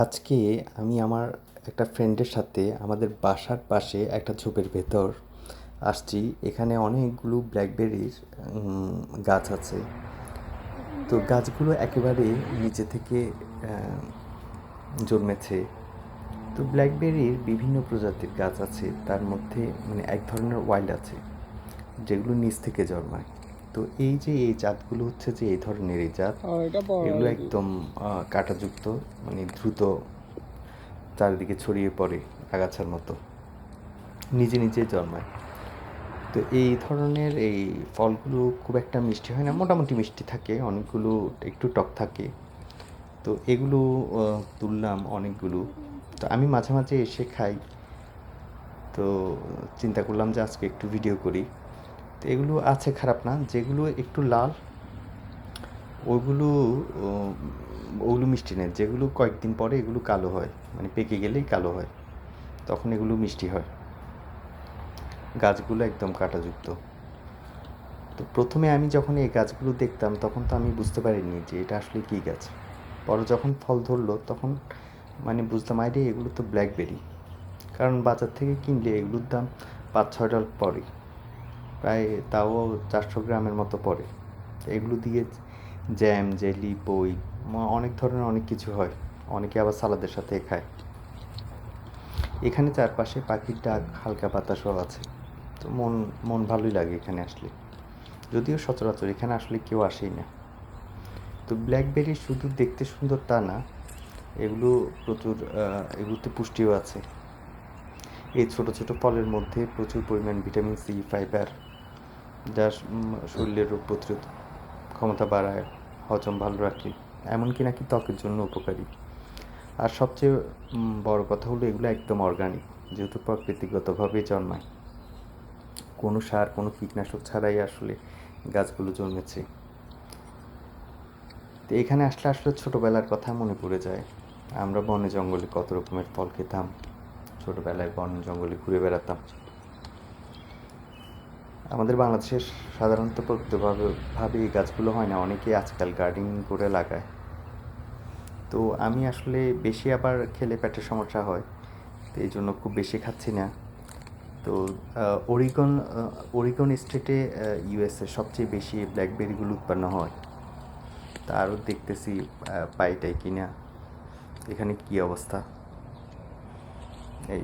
আজকে আমি আমার একটা ফ্রেন্ডের সাথে আমাদের বাসার পাশে একটা ঝোপের ভেতর আসছি। এখানে অনেকগুলো ব্ল্যাকবেরির গাছ আছে। তো গাছগুলো একেবারে নিচে থেকে জন্মেছে। তো ব্ল্যাকবেরির বিভিন্ন প্রজাতির গাছ আছে। তার মধ্যে মানে এক ধরনের ওয়াইল্ড আছে, যেগুলো নিচ থেকে জন্মায়। তো এই যে এই জাতগুলো হচ্ছে যে এই ধরনের এই জাত এগুলো একদম কাঁটাযুক্ত মানে দ্রুত চারিদিকে ছড়িয়ে পড়ে আগাছার মতো নিজে নিজে জন্মায়। তো এই ধরনের এই ফলগুলো খুব একটা মিষ্টি হয় না মোটামুটি মিষ্টি থাকে অনেকগুলো একটু টক থাকে। তো এগুলো তুললাম অনেকগুলো। তো আমি মাঝে মাঝে এসে খাই। তো চিন্তা করলাম যে আজকে একটু ভিডিও করি। তো এগুলো আছে খারাপ না, যেগুলো একটু লাল, ওগুলো ওগুলো মিষ্টি নেই। যেগুলো কয়েকদিন পরে এগুলো কালো হয় মানে পেকে গেলেই কালো হয়, তখন এগুলো মিষ্টি হয়। গাছগুলো একদম কাঁটাযুক্ত। তো প্রথমে আমি যখন এই গাছগুলো দেখতাম, তখন তো আমি বুঝতে পারিনি যে এটা আসলে কী গাছ। পরে যখন ফল ধরলো, তখন মানে বুঝতাম আইডে এগুলো তো ব্ল্যাকবেরি কারণ বাজার থেকে কিনলে এগুলোর দাম পাঁচ ছয় ডলার পড়ে প্রায় তাও চারশো গ্রামের মতো পড়ে। এগুলো দিয়ে জ্যাম, জেলি, বই অনেক ধরনের অনেক কিছু হয়। অনেকে আবার সালাদের সাথে খায়। এখানে চারপাশে পাখির ডাক, হালকা বাতাসও আছে। তো মন মন ভালোই লাগে এখানে আসলে। যদিও সচরাচর এখানে আসলে কেউ আসেই না। তো ব্ল্যাকবেরি শুধু দেখতে সুন্দর তা না, এগুলো প্রচুর এগুলোতে পুষ্টিও আছে। এই ছোট ছোট ফলের মধ্যে প্রচুর পরিমাণ ভিটামিন সি, ফাইবার, যা শরীরের রোগ প্রতিরোধ ক্ষমতা বাড়ায়, হজম ভালো রাখে, এমনকি নাকি ত্বকের জন্য উপকারী। আর সবচেয়ে বড় কথা হলো এগুলো একদম অর্গানিক যেহেতু প্রকৃতিগতভাবে জন্মায়। কোনো সার, কোনো কীটনাশক ছাড়াই আসলে গাছগুলো জন্মেছে। তো এখানে আসলে আসলে ছোটোবেলার কথা মনে পড়ে যায়। আমরা বনে জঙ্গলে কত রকমের ফল খেতাম ছোটোবেলায় বন জঙ্গলে ঘুরে বেড়াতাম। আমাদের বাংলাদেশের সাধারণত প্রকৃতভাবে ভাবে এই গাছগুলো হয় না অনেকে আজকাল গার্ডেনিং করে লাগায়। তো আমি আসলে বেশি আবার খেলে পেটের সমস্যা হয়, তো এই জন্য খুব বেশি খাচ্ছি না। তো ওরিগন ওরিগন স্টেটে ইউএসএ সবচেয়ে বেশি ব্ল্যাকবেরিগুলো উৎপন্ন হয়। তা আরও দেখতেছি পাইটাই কিনা, এখানে কি অবস্থা? এই